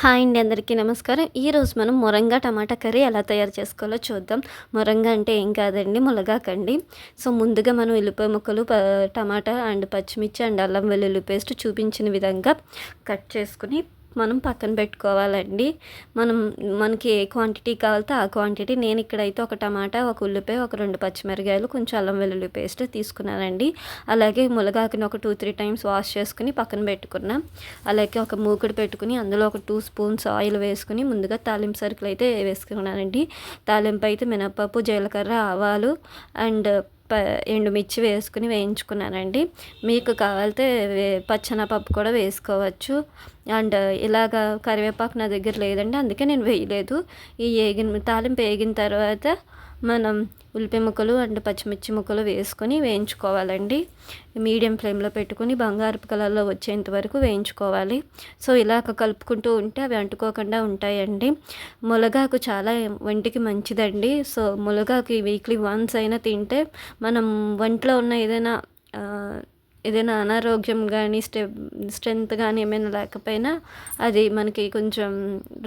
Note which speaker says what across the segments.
Speaker 1: Hi అండి అందరికీ నమస్కారం. ఈరోజు మనం మొరంగా టమాటా కర్రీ ఎలా తయారు చేసుకోవాలో చూద్దాం. మొరంగా అంటే ఏం కాదండి ములగాకండి. సో ముందుగా మనం ఉల్లిపాయ ముక్కలు టమాటా అండ్ పచ్చిమిర్చి అండ్ అల్లం వెల్లుల్లి పేస్ట్ చూపించిన విధంగా కట్ చేసుకుని మనం పక్కన పెట్టుకోవాలండి. మనం మనకి ఏ క్వాంటిటీ కావాలితే ఆ క్వాంటిటీ నేను ఇక్కడైతే ఒక టమాటా ఒక ఉల్లిపాయ ఒక రెండు పచ్చిమిరకాయలు కొంచెం అల్లం వెల్లుల్లి పేస్ట్ తీసుకున్నానండి. అలాగే ములగాకుని ఒక టూ త్రీ టైమ్స్ వాష్ చేసుకుని పక్కన పెట్టుకున్నాం. అలాగే ఒక మూకుడు పెట్టుకుని అందులో ఒక టూ స్పూన్స్ ఆయిల్ వేసుకుని ముందుగా తాలింపు సరుకులు అయితే వేసుకున్నానండి. తాలింపు అయితే మినప్పప్పు జీలకర్ర ఆవాలు అండ్ ఎండుమిర్చి వేసుకుని వేయించుకున్నానండి. మీకు కావాలితే పచ్చనపప్పు కూడా వేసుకోవచ్చు. అండ్ ఇలాగ కరివేపాకు నా దగ్గర లేదండి అందుకే నేను వేయలేదు. ఈ వేగిన తాలింపు వేగిన తర్వాత మనం ఉల్లిపాయ ముక్కలు అండ్ పచ్చిమిర్చి ముక్కలు వేసుకొని వేయించుకోవాలండి. మీడియం ఫ్లేమ్లో పెట్టుకుని బంగారపు కలర్లో వచ్చేంత వరకు వేయించుకోవాలి. సో ఇలాగ కలుపుకుంటూ ఉంటే అవి అంటుకోకుండా ఉంటాయండి. ములగాకు చాలా వంటికి మంచిదండి. సో ములగాకు వీక్లీ వన్స్ అయినా తింటే మనం వంటలో ఉన్న ఏదైనా ఏదైనా అనారోగ్యం కానీ స్టె స్ట్రెంత్ కానీ ఏమైనా లేకపోయినా అది మనకి కొంచెం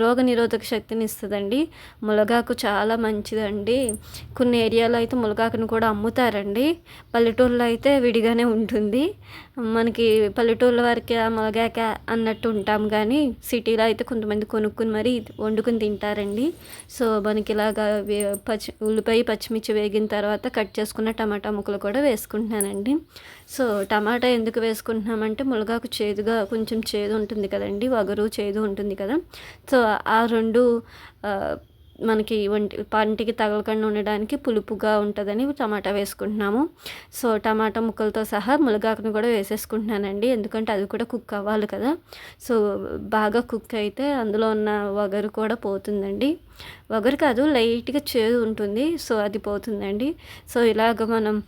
Speaker 1: రోగ నిరోధక శక్తిని ఇస్తుందండి. ములగాకు చాలా మంచిదండి. కొన్ని ఏరియాలో అయితే ములగాకును కూడా అమ్ముతారండి. పల్లెటూరులో అయితే విడిగానే ఉంటుంది. మనకి పల్లెటూళ్ళ వరకే ములగాక అన్నట్టు ఉంటాం కానీ సిటీలో అయితే కొంతమంది కొనుక్కుని మరీ వండుకుని తింటారండి. సో మనకి ఇలాగా పచ్చి ఉల్లిపాయ పచ్చిమిర్చి వేగిన తర్వాత కట్ చేసుకున్న టమాటా ముక్కలు కూడా వేసుకుంటున్నానండి. సో టమాటా ఎందుకు వేసుకుంటున్నామంటే మునగాకు చేదుగా కొంచెం చేదు ఉంటుంది కదండి వగరు చేదు ఉంటుంది కదా. సో ఆ రెండు మనకి వంటి పంటికి తగలకుండా ఉండడానికి పులుపుగా ఉంటుందని టమాటా వేసుకుంటున్నాము. సో టమాటా ముక్కలతో సహా మునగాకును కూడా వేసేసుకుంటున్నానండి ఎందుకంటే అది కూడా కుక్ అవ్వాలి కదా. సో బాగా కుక్ అయితే అందులో ఉన్న వగరు కూడా పోతుందండి. వగరు కాదు లైట్గా చేదు ఉంటుంది సో అది పోతుందండి. సో ఇలాగ మనం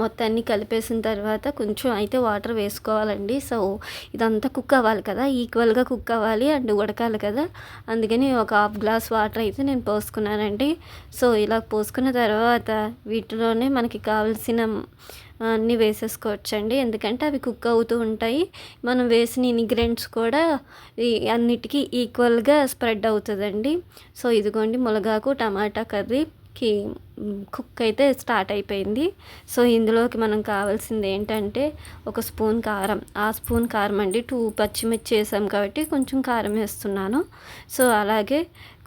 Speaker 1: మొత్తాన్ని కలిపేసిన తర్వాత కొంచెం అయితే వాటర్ వేసుకోవాలండి. సో ఇదంతా కుక్ అవ్వాలి కదా ఈక్వల్గా కుక్ అవ్వాలి అండ్ ఉడకాలి కదా. అందుకని ఒక హాఫ్ గ్లాస్ వాటర్ అయితే నేను పోసుకున్నానండి. సో ఇలా పోసుకున్న తర్వాత వీటిలోనే మనకి కావలసిన అన్నీ వేసేసుకోవచ్చండి. ఎందుకంటే అవి కుక్ అవుతూ ఉంటాయి. మనం వేసిన ఇంగ్రీడియంట్స్ కూడా అన్నిటికీ ఈక్వల్గా స్ప్రెడ్ అవుతుందండి. సో ఇదిగోండి మునగాకు టమాటా కర్రీ కి కుక్ అయితే స్టార్ట్ అయిపోయింది. సో ఇందులోకి మనం కావాల్సింది ఏంటంటే ఒక స్పూన్ కారం. ఆ స్పూన్ కారం అండి టూ పచ్చిమిర్చి వేసాం కాబట్టి కొంచెం కారం వేస్తున్నాను. సో అలాగే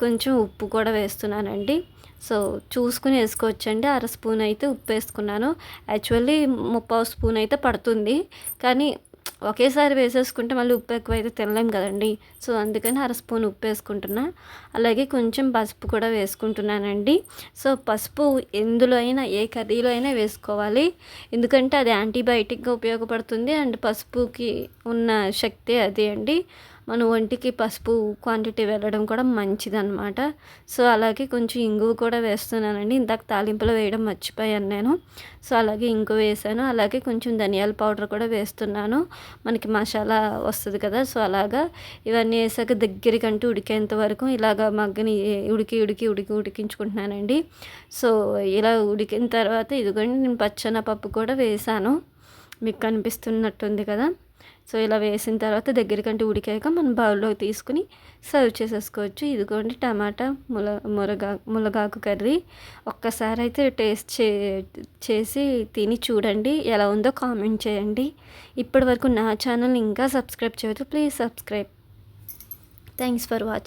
Speaker 1: కొంచెం ఉప్పు కూడా వేస్తున్నానండి. సో చూసుకుని వేసుకోవచ్చండి. అర స్పూన్ అయితే ఉప్పు వేసుకున్నాను. యాక్చువల్లీ ముప్పావు స్పూన్ అయితే పడుతుంది. కానీ ఒకేసారి వేసేసుకుంటే మళ్ళీ ఉప్పు ఎక్కువ అయితే తినలేం కదండి. సో అందుకని అర స్పూన్ ఉప్పు వేసుకుంటున్నా. అలాగే కొంచెం పసుపు కూడా వేసుకుంటున్నానండి. సో పసుపు ఎందులో అయినా ఏ కర్రీలో అయినా వేసుకోవాలి. ఎందుకంటే అది యాంటీబయాటిక్గా ఉపయోగపడుతుంది. అండ్ పసుపుకి ఉన్న శక్తి అది అండి. మన ఒంటికి పసుపు క్వాంటిటీ వెళ్ళడం కూడా మంచిదన్నమాట. సో అలాగే కొంచెం ఇంగువ కూడా వేస్తున్నానండి. ఇందాక తాలింపులో వేయడం మర్చిపోయాను నేను. సో అలాగే ఇంగు వేసాను. అలాగే కొంచెం ధనియాల పౌడర్ కూడా వేస్తున్నాను. మనకి మసాలా వస్తుంది కదా సో అలాగా ఇవన్నీ వేసాక దగ్గరికంటూ ఉడికేంత వరకు ఇలాగ మగ్గని ఉడికి ఉడికి ఉడికి ఉడికించుకుంటున్నానండి. సో ఇలా ఉడికిన తర్వాత ఇదిగోండి నేను పచ్చన పప్పు కూడా వేసాను. మీకు కనిపిస్తున్నట్టుంది కదా. సో ఇలా వేసిన తర్వాత దగ్గరికంటే ఉడికాక మనం బౌల్లో తీసుకుని సర్వ్ చేసేసుకోవచ్చు. ఇదిగోండి టమాటా ముల మురగా ములగాకు కర్రీ. ఒక్కసారి అయితే టేస్ట్ చే చేసి తిని చూడండి ఎలా ఉందో కామెంట్ చేయండి. ఇప్పటి వరకు నా ఛానల్ ఇంకా సబ్స్క్రైబ్ చేయదు please subscribe. Thanks for watching